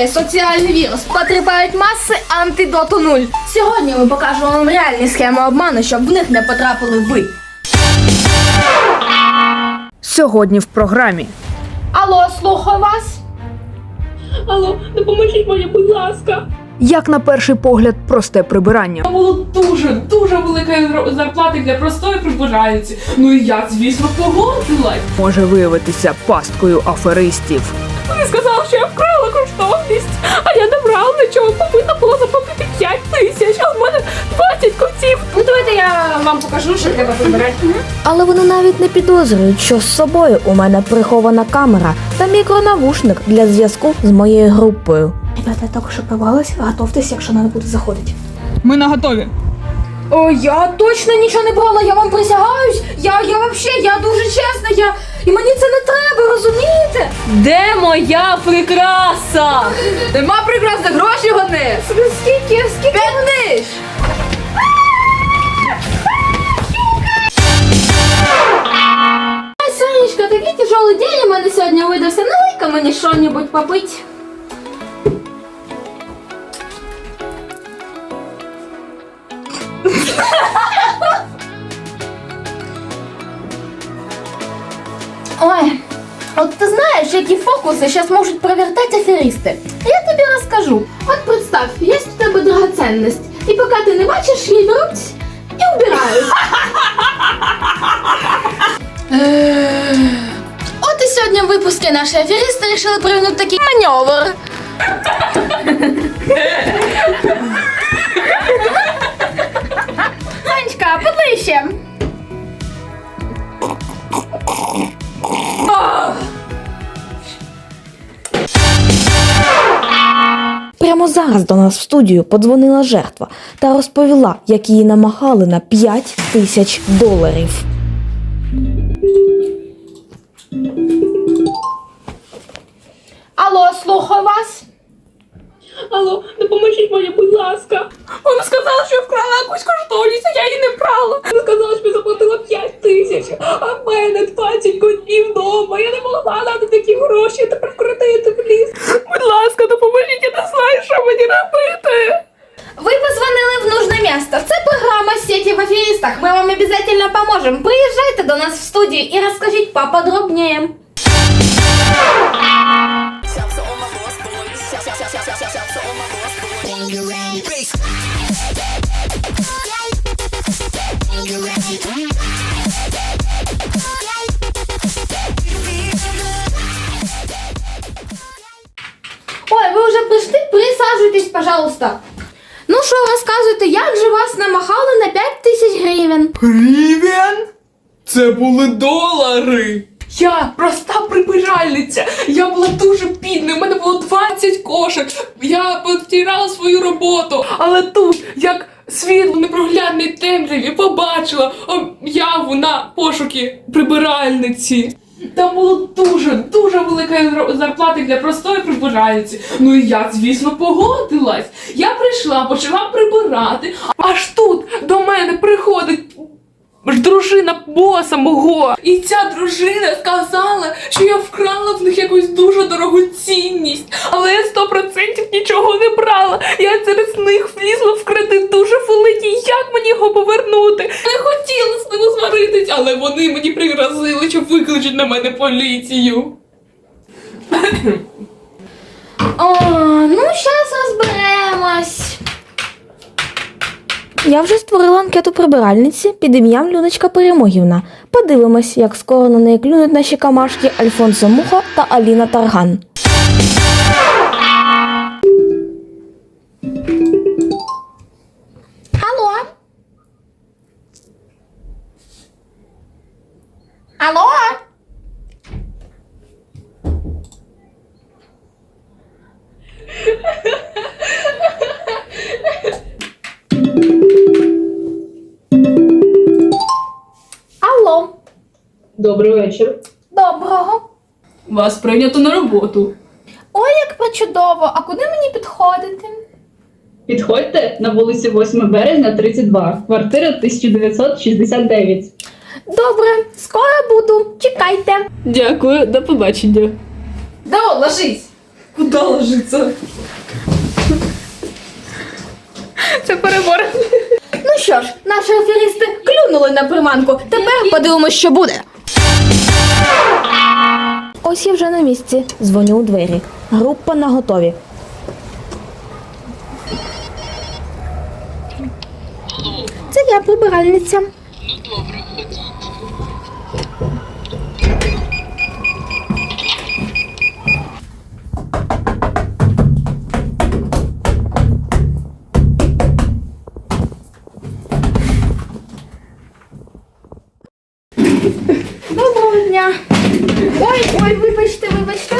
Триває соціальний вірус. Потрапляють маси антидоту нуль. Сьогодні ми покажемо вам реальні схеми обману, щоб в них не потрапили ви. Сьогодні в програмі. Алло, слухаю вас. Алло, допоможіть мені, будь ласка. Як на перший погляд, просте прибирання. Було дуже, дуже велика зарплата для простої прибиральниці. Ну і я, звісно, погодилась. Може виявитися пасткою аферистів. Вони сказали, що я вкрала коштовність, а я не брала нічого, повинна була заплатити 5 тисяч, а в мене 20 котів. Ну давайте я вам покажу, що треба прибирати. Але вони навіть не підозрюють, що з собою у мене прихована камера та мікронавушник для зв'язку з моєю групою. Ребята, я тільки що готовтесь, якщо треба буде заходити. Ми на готові. О, я точно нічого не брала, я вам присягаюсь. Я, я вообще, я дуже чесна, я. І мені це не треба, розумієте? Де моя прикраса? Нема прикрас, за гроші гони. Скільки, скільки? Сонечка, такий тяжелий день у мене сьогодні видався. Налий-ка мені що-небудь попить. Які фокуси зараз можуть провертати аферисти. Я тобі розкажу. От представ, є у тебе драгоценність, і поки ти не бачиш, її беруть і вбирають. От і сьогодні в випуску наші аферисти вирішили провернути такий маневр. Танечка, поближче. Прямо зараз до нас в студію подзвонила жертва та розповіла, як її намагали на 5 тисяч доларів. Алло, слухаю вас. Алло, допоможіть мені, будь ласка. Вона сказала, що я вкрала якусь коштовність, а я її не брала. Вона сказала, що я заплатила 5 тисяч, а в мене 20 котів вдома. Я не могла дати такі гроші та прикрутити в ліс. Будь ласка, допоможіть, я не знаю, що мені робити. Вы позвонили в нужное место. Це програма сети в аферистах. Мы вам обязательно поможем. Приезжайте до нас в студию и расскажите поподробнее. Присаджуйтесь, пожалуйста. Ну що, розказуйте, як же вас намахали на 5 тисяч гривень? Гривен? Це були долари. Я проста прибиральниця. Я була дуже бідною. У мене було 20 кошик. Я потеряла свою роботу. Але тут, як світло в непроглядній темряві, побачила об'яву на пошуки прибиральниці. Там було дуже, дуже велика зарплата для простої прибиральниці. Ну і я, звісно, погодилась. Я прийшла, почала прибирати. Аж тут до мене приходить дружина боса мого. І ця дружина сказала, що я вкрала в них якусь дуже дорогу цінність. Але я 100% нічого не брала. Я через них влізла в кредит дуже великий. Як мені його повернути? Не хотіла з ними сваритись, але вони мені пригрозили, що викличуть на мене поліцію. О, ну зараз розберемось. Я вже створила анкету прибиральниці під ім'ям Людочка Перемогівна. Подивимось, як скоро на неї клюнуть наші камашки Альфонсо Муха та Аліна Тарган. Алло? Алло, Добрий вечір. доброго. Вас прийнято на роботу. Ой, як причудово, а куди мені підходити? Підходьте на вулиці 8 березня, 32, квартира 1969. Добре, скоро буду. Чекайте. Дякую, до побачення. Да, ложись. Куди ложиться? Це перебор. Ну що ж, наші аферісти клюнули на приманку. Тепер подивимось, що буде. Ось я вже на місці. Дзвоню у двері. Група на готові. Це я прибиральниця. Доброго Ой, ой, вибачте, вибачте.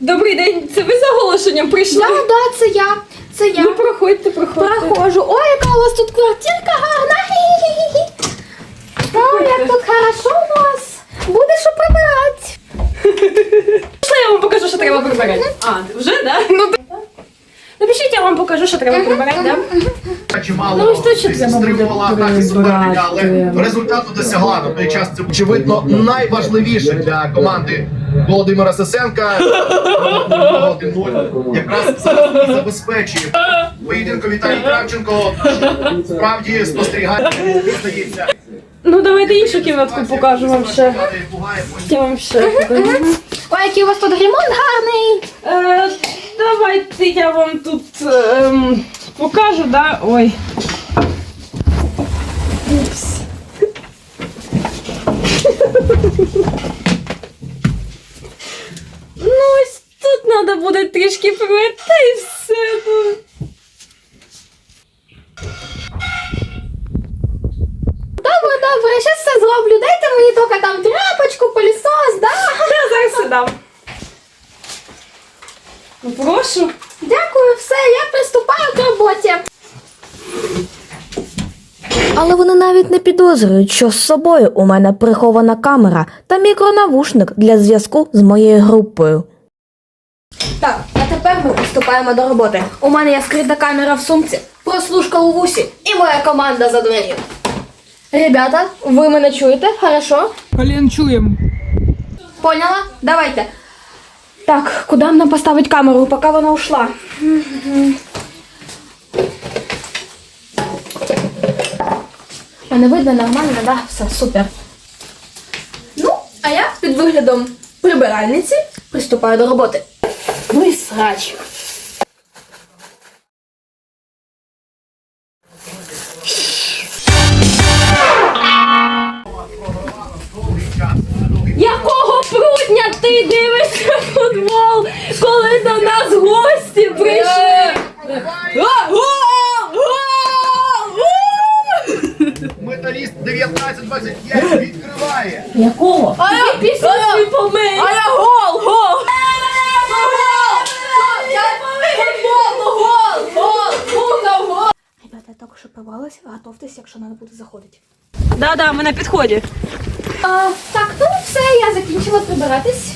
Добрий день, це ви з оголошенням прийшли? Да, да, це я. Це я. Ну, проходьте, проходьте. Проходжу. Ой, яка у вас тут квартирка гарна. Хі-хі-хі. Ой, як тут хорошо у вас. Будеш прибирати. Пішли, я вам покажу, що треба прибирати. А, вже, да? Ну, Напишіть, я вам покажу, що треба прибирати, да? Чимало Ну, тут треба стримувала атаки суперника, але результату досягла. На той час це очевидно найважливіше для команди Володимира Сисенка. 1-0. Якраз зараз і забезпечує поєдинку Віталій Кравченко. Справді спостерігає, здається. Ну, давайте іншу кімнатку покажу вам ще. Я вам ще. Ой, який у вас тут ремонт гарний. Е, давайте я вам тут ем, покажу, да? Ой. Упс. Ну, ось тут треба буде трішки прийти і все. Ну. Добре, добре, я зараз все зроблю. Дайте мені тільки там тряпочку, пилісос, да? Я зараз все дам. Ну, прошу. Дякую, все, я приступаю к роботі. Але вони навіть не підозрюють, що з собою у мене прихована камера та мікронавушник для зв'язку з моєю групою. Так, а тепер ми приступаємо до роботи. У мене є скрита камера в сумці, прослушка у вусі і моя команда за дверью. Ребята, ви мене чуєте? Хорошо? Колін чуємо. Поняла? Давайте. Так, куди нам поставити камеру, поки вона ушла? не видно нормально, да? Все, супер. Ну, а я під виглядом прибиральниці приступаю до роботи. Ну і срач. Гості прийшли? Гол! Гол! Металіст 19-25 відкриває. Якого? А я після свій помий. А я гол, гол. Ребята, я тільки що готовтесь, якщо треба буде заходити. Да-да, ми на підході. А, так, ну все, я закінчила прибиратись.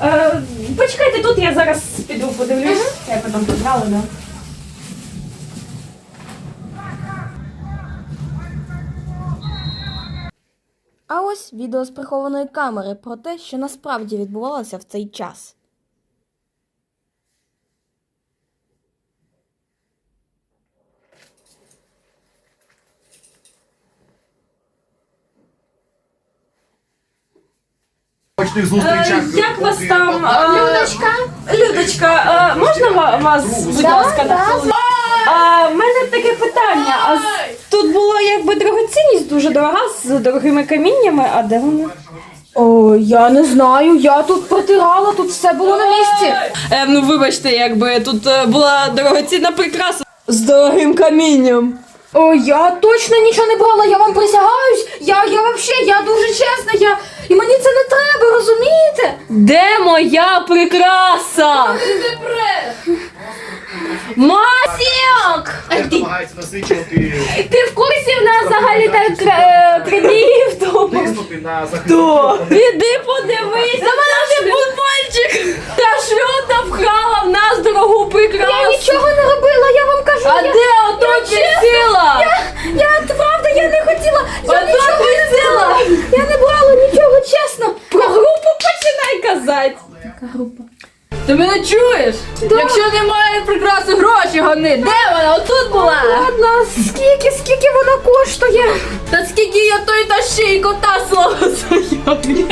Е, почекайте тут, я зараз піду подивлюсь. Як ви там прибрали, да? А ось відео з прихованої камери про те, що насправді відбувалося в цей час. Почних Е, як вас там? е, Людочка. Людочка, е, можна ва- вас, будь ласка, на? А в мене таке питання. А з- тут було якби дорогоцінність дуже дорога з дорогими каміннями, а де вона? О, я не знаю, я тут протирала, тут все було на місці. Е, ну вибачте, якби тут е, була дорогоцінна прикраса з дорогим камінням. О, я точно нічого не брала, я вам присягаюсь. Я, я вообще, я дуже чесна, я. І мені це не треба, розумієте? Де моя прикраса? Масік! намагається насичувати Ти в курсі в нас взагалі так е, тиснути на захисників. Іди подивись, на мене ти футбольчик! Та шлюта вкрала в нас дорогу прикрасу! Я нічого не робила, я вам. А я, де ото висіла? я, я правда, я не хотіла. Я Ото нічого не брала. Я не брала нічого, чесно. Про групу починай казати! Яка група? Ти мене чуєш? Якщо немає прикраси гроші гони, де вона? Отут була? Ладно, скільки, скільки вона коштує? Та скільки я той та ще й кота слова знайомі.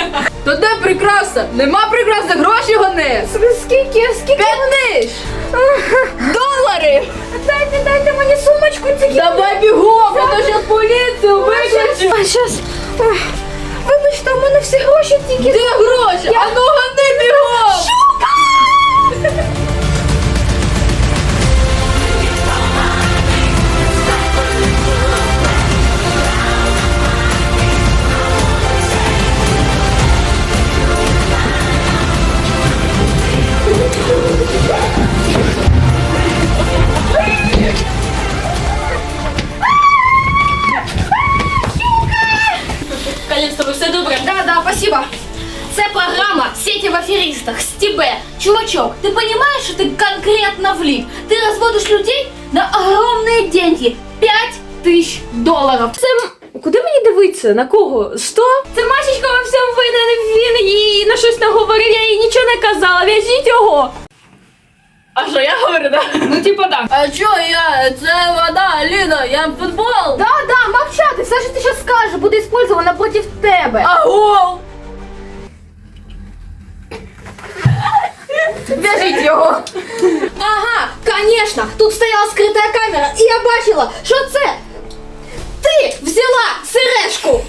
То де прикраса? Нема прикраси, гроші гони. Скільки, скільки? П'ятниш! Долари! Дайте, дайте мені сумочку тільки. Давай бігом, а то зараз поліцію викличу. А щас. Ой, Вибачте, у мене всі гроші тільки. Де гроші? А ну гони бігом! Колец, конкретно влип? Ты разводишь людей на огромные деньги. Пять тысяч долларов. Це... Куди мені дивитися? На кого? Сто? Це Машечка во всьому винен, він їй на щось наговорив, я їй нічого не казала, в'яжіть його. А що, я говорю, да? Ну, типа, да. А що я? Це вода, Аліна, я в футбол. Да, да, мовчати, все, що ти зараз скажеш, буде использовано проти тебе. А гол! В'яжіть його. Ага, конечно, тут стояла скрита камера, і я бачила, що це ти взяла сережку.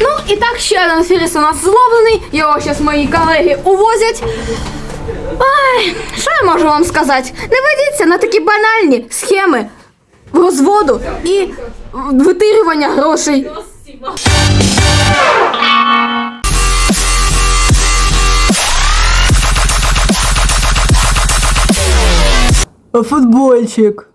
Ну, і так ще один фіріс у нас зловлений. Його зараз мої колеги увозять. Ай, що я можу вам сказати? Не ведіться на такі банальні схеми розводу і витирювання грошей. Футбольчик.